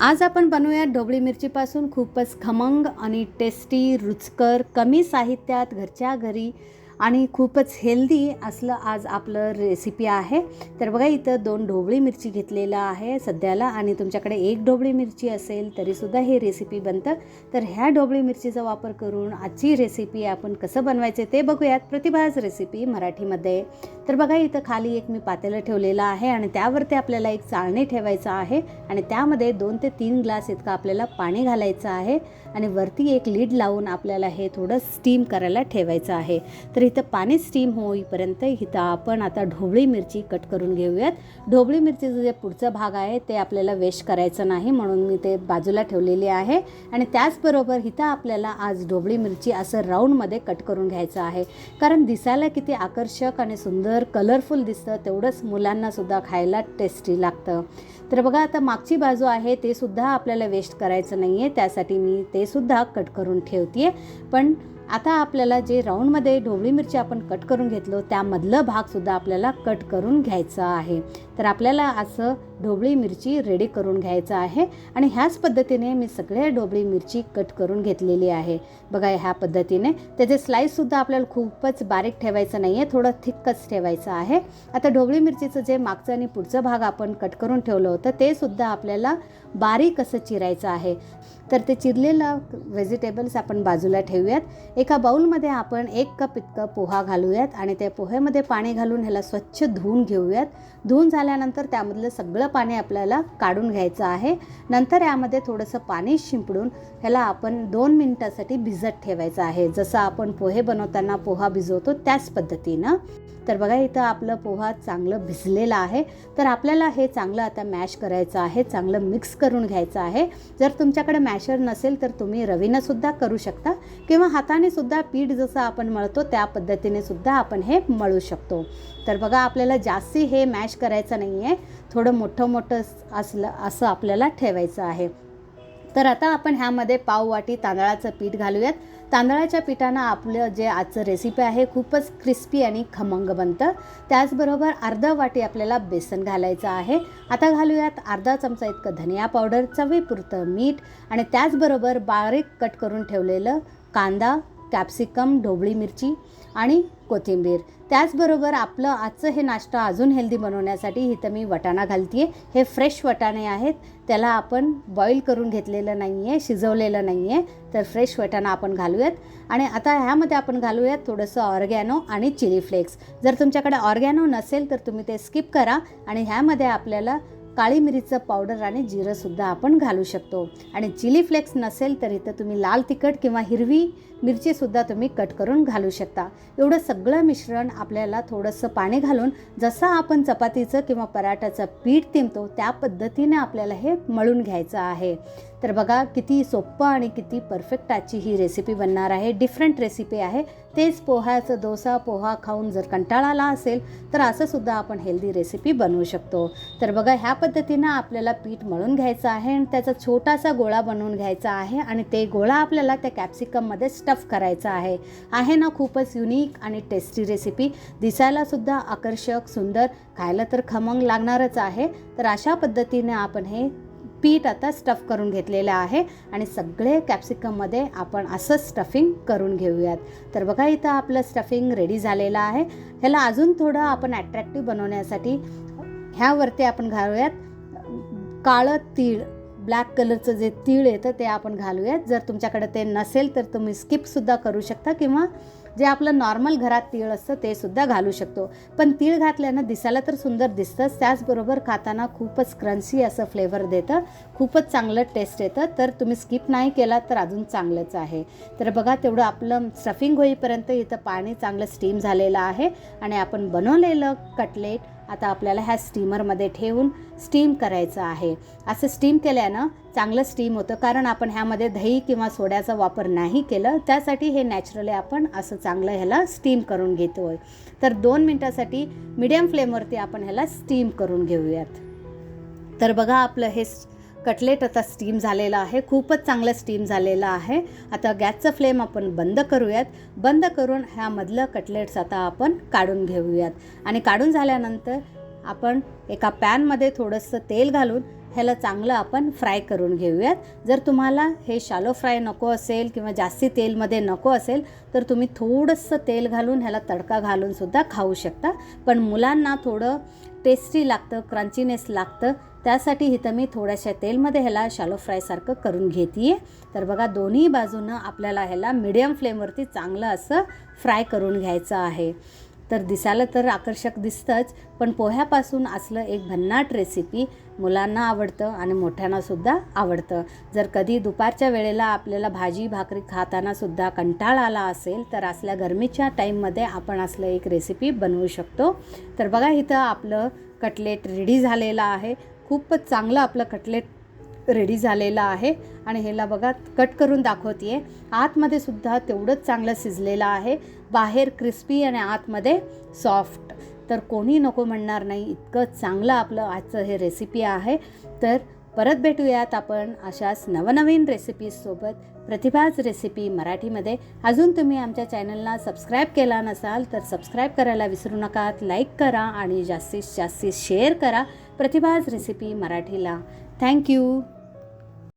आज आपण बनवूयात ढोबळी मिरचीपासून खूपच खमंग आणि टेस्टी रुचकर कमी साहित्यात घरच्या घरी आणि खूपच हेल्दी असलं आज आपलं रेसिपी आहे. तर बघा इथं दोन ढोबळी मिरची घेतलेलं आहे सध्याला आणि तुमच्याकडे एक ढोबळी मिरची असेल तरीसुद्धा हे रेसिपी बनतं. तर ह्या ढोबळी मिरचीचा वापर करून आजची रेसिपी आपण कसं बनवायचे ते बघूयात. प्रतिभाज रेसिपी मराठीमध्ये. तर बघा इथं खाली एक मी पातेलं ठेवलेलं आहे आणि त्यावरती आपल्याला एक चाळणी ठेवायचं आहे आणि त्यामध्ये दोन ते तीन ग्लास इतकं आपल्याला पाणी घालायचं आहे. आणि वरती एक लीड लावून आपल्याला हे थोडं स्टीम करायला ठेवायचं आहे. तर इथं पाणी स्टीम होईपर्यंत इथं आपण आता ढोबळी मिरची कट करून घेऊयात. ढोबळी मिरचीचं जे पुढचा भाग आहे ते आपल्याला वेस्ट करायचं नाही म्हणून मी ते बाजूला ठेवलेले आहे. आणि त्याचबरोबर इथं आपल्याला आज ढोबळी मिरची असं राऊंडमध्ये कट करून घ्यायचं आहे. कारण दिसायला किती आकर्षक आणि सुंदर कलरफुल दिसतं तेवढंच मुलांनासुद्धा खायला टेस्टी लागतं. तर बघा आता मागची बाजू आहे ते सुद्धा आपल्याला वेस्ट करायचं नाही आहे त्यासाठी मी ते सुद्धा कट करून ठेवते पण आता आपल्याला जे राऊंडमध्ये ढोबळी मिरची आपण कट करून घेतलो त्यामधलं भागसुद्धा आपल्याला कट करून घ्यायचं आहे. तर आपल्याला असं ढोबळी मिरची रेडी करून घ्यायचं आहे. आणि ह्याच पद्धतीने मी सगळे ढोबळी मिरची कट करून घेतलेली आहे. बघा ह्या पद्धतीने. त्याचे स्लाईससुद्धा आपल्याला खूपच बारीक ठेवायचं नाही आहे थोडं थिक्कच ठेवायचं आहे. आता ढोबळी मिरचीचं जे मागचं आणि पुढचं भाग आपण कट करून ठेवलं होतं ते सुद्धा आपल्याला बारीक असं चिरायचं आहे. तर ते चिरलेलं व्हेजिटेबल्स आपण बाजूला ठेवूयात. एका बाऊलमध्ये आपण एक कप इतकं पोहा घालूयात आणि त्या पोह्यामध्ये पाणी घालून ह्याला स्वच्छ धुवून घेऊयात. धुवून झाल्यानंतर त्यामधलं सगळं पाणी आपल्याला काढून घ्यायचं आहे. नंतर यामध्ये थोडंसं पाणी शिंपडून ह्याला आपण दोन मिनटासाठी भिजत ठेवायचं आहे. जसं आपण पोहे बनवताना पोहा भिजवतो त्याच पद्धतीनं. तर बघा इथं आपलं पोहा चांगलं भिजलेलं आहे. तर आपल्याला हे चांगलं आता मॅश करायचं आहे चांगलं मिक्स करून घ्यायचं आहे. जर तुमच्याकडे मॅशर नसेल तर तुम्ही रवीनं सुद्धा करू शकता किंवा हाताने सुद्धा पीठ जसं आपण मळतो त्या पद्धतीने सुद्धा आपण हे मळू शकतो. तर बघा आपल्याला जास्ती हे मॅश करायचं नाही आहे थोडं मोठं मोठं मोठं असलं असं आपल्याला ठेवायचं आहे. तर आता आपण ह्यामध्ये पाववाटी तांदळाचं पीठ घालूयात. तांदळाच्या पिठानं आपलं जे आजचं रेसिपी आहे खूपच क्रिस्पी आणि खमंग बनतं. त्याचबरोबर अर्धा वाटी आपल्याला बेसन घालायचं आहे. आता घालूयात अर्धा चमचा इतकं धनिया पावडर चवीपुरतं मीठ आणि त्याचबरोबर बारीक कट करून ठेवलेलं कांदा कॅप्सिकम ढोबळी मिरची आणि कोथिंबीर. त्याचबरोबर आपलं आजचं हे नाश्ता अजून हेल्दी बनवण्यासाठी इथं मी वटाणा घालते आहे हे फ्रेश वटाणे आहेत. त्याला आपण बॉईल करून घेतलेलं नाही आहे शिजवलेलं नाही आहे तर फ्रेश वटाणा आपण घालूयात. आणि आता ह्यामध्ये आपण घालूयात थोडंसं ऑर्गॅनो आणि चिली फ्लेक्स. जर तुमच्याकडे ऑर्गॅनो नसेल तर तुम्ही ते स्किप करा. आणि ह्यामध्ये आपल्याला काळी मिरीचं पावडर आणि जिरंसुद्धा आपण घालू शकतो. आणि चिली फ्लेक्स नसेल तर इथं तुम्ही लाल तिखट किंवा हिरवी मिरचीसुद्धा तुम्ही कट करून घालू शकता. एवढं सगळं मिश्रण आपल्याला थोडंसं पाणी घालून जसं आपण चपातीचं किंवा पराठाचं पीठ तिंबतो त्या पद्धतीने आपल्याला हे मळून घ्यायचं आहे. तर बघा किती सोपं आणि किती परफेक्ट आजची ही रेसिपी बनणार आहे. डिफरंट रेसिपी आहे. तेच पोह्याचं डोसा पोहा खाऊन जर कंटाळा आला असेल तर असंसुद्धा आपण हेल्दी रेसिपी बनवू शकतो. तर बघा ह्या पद्धतीनं आपल्याला पीठ मळून घ्यायचं आहे आणि त्याचा छोटासा गोळा बनवून घ्यायचा आहे आणि ते गोळा आपल्याला त्या कॅप्सिकममध्ये स्टफ करायचा आहे. आहे ना खूपच युनिक आणि टेस्टी रेसिपी दिसायलासुद्धा आकर्षक सुंदर खायला तर खमंग लागणारच आहे. तर अशा पद्धतीने आपण हे पीठ आता स्टफ करून घेतलेलं आहे आणि सगळे कॅप्सिकममध्ये आपण असं स्टफिंग करून घेऊयात. तर बघा इथं आपलं स्टफिंग रेडी झालेलं आहे. ह्याला अजून थोडं आपण ॲट्रॅक्टिव्ह बनवण्यासाठी ह्यावरती आपण घालूयात काळं तीळ ब्लॅक कलरचं जे तीळ येतं ते आपण घालूयात. जर तुमच्याकडे ते नसेल तर तुम्ही स्किपसुद्धा करू शकता किंवा जे आपलं नॉर्मल घरात तीळ असतं ते सुद्धा घालू शकतो. पण तीळ घातल्यानं दिसायला तर सुंदर दिसतंच त्याचबरोबर खाताना खूपच क्रन्सी असं फ्लेवर देतं खूपच चांगलं टेस्ट येतं. तर तुम्ही स्किप नाही केला तर अजून चांगलंच आहे. तर बघा तेवढं आपलं स्टफिंग होईपर्यंत इथं पाणी चांगलं स्टीम झालेलं आहे आणि आपण बनवलेलं कटलेट आता आपल्याला ह्या स्टीमरमध्ये ठेवून स्टीम करायचं आहे. असं स्टीम केल्यानं चांगलं स्टीम होतं. कारण आपण ह्यामध्ये दही किंवा सोड्याचा वापर नाही केलं. त्यासाठी हे नॅचरली आपण असं चांगलं ह्याला स्टीम करून घेतो आहे तर दोन मिनटासाठी मिडियम फ्लेमवरती आपण ह्याला स्टीम करून घेऊयात. तर बघा आपलं हे कटलेट आता स्टीम झालेला आहे. खूपच चांगलं स्टीम झालेलं आहे. आता गॅसचं फ्लेम आपण बंद करूयात. बंद करून ह्यामधलं कटलेट्स आता आपण काढून घेऊयात. आणि काढून झाल्यानंतर आपण एका पॅनमध्ये थोडंसं तेल घालून ह्याला चांगलं आपण फ्राय करून घेऊयात. जर तुम्हाला हे शालो फ्राय नको असेल किंवा जास्ती तेलमध्ये नको असेल तर तुम्ही थोडंसं तेल घालून ह्याला तडका घालूनसुद्धा खाऊ शकता. पण मुलांना थोडं टेस्टी लागतं क्रंचीनेस लागतं त्यासाठी इथं मी थोड्याशा तेलमध्ये ह्याला शालो फ्रायसारखं करून घेते तर बघा दोन्ही बाजूनं आपल्याला ह्याला मिडियम फ्लेमवरती चांगलं असं फ्राय करून घ्यायचं आहे. तर दिसायला तर आकर्षक दिसतंच पण पोह्यापासून असलं एक भन्नाट रेसिपी मुलांना आवडतं आणि मोठ्यांनासुद्धा आवडतं. जर कधी दुपारच्या वेळेला आपल्याला भाजी भाकरी खातानासुद्धा कंटाळा आला असेल तर असल्या गरमीच्या टाईममध्ये आपण असलं एक रेसिपी बनवू शकतो. तर बघा इथं आपलं कटलेट रेडी झालेलं आहे. खूपच चांगलं आपलं कटलेट रेडी झालेलं आहे. आणि ह्याला बघा कट करून दाखवते आतमध्ये सुद्धा तेवढंच चांगलं शिजलेलं आहे. बाहेर क्रिस्पी आणि आतमध्ये सॉफ्ट तर कोणी नको म्हणणार नाही इतकं चांगलं आपलं आजचं हे रेसिपी आहे. तर परत भेटूयात आपण अशाच नवनवीन रेसिपीजसोबत प्रतिभाज रेसिपी मराठीमध्ये. अजून तुम्ही आमच्या चॅनलला सबस्क्राईब केला नसाल तर सबस्क्राईब करायला विसरू नका. लाईक करा आणि जास्तीत जास्तीत शेअर करा. प्रतिभाज रेसिपी मराठीला. थँक्यू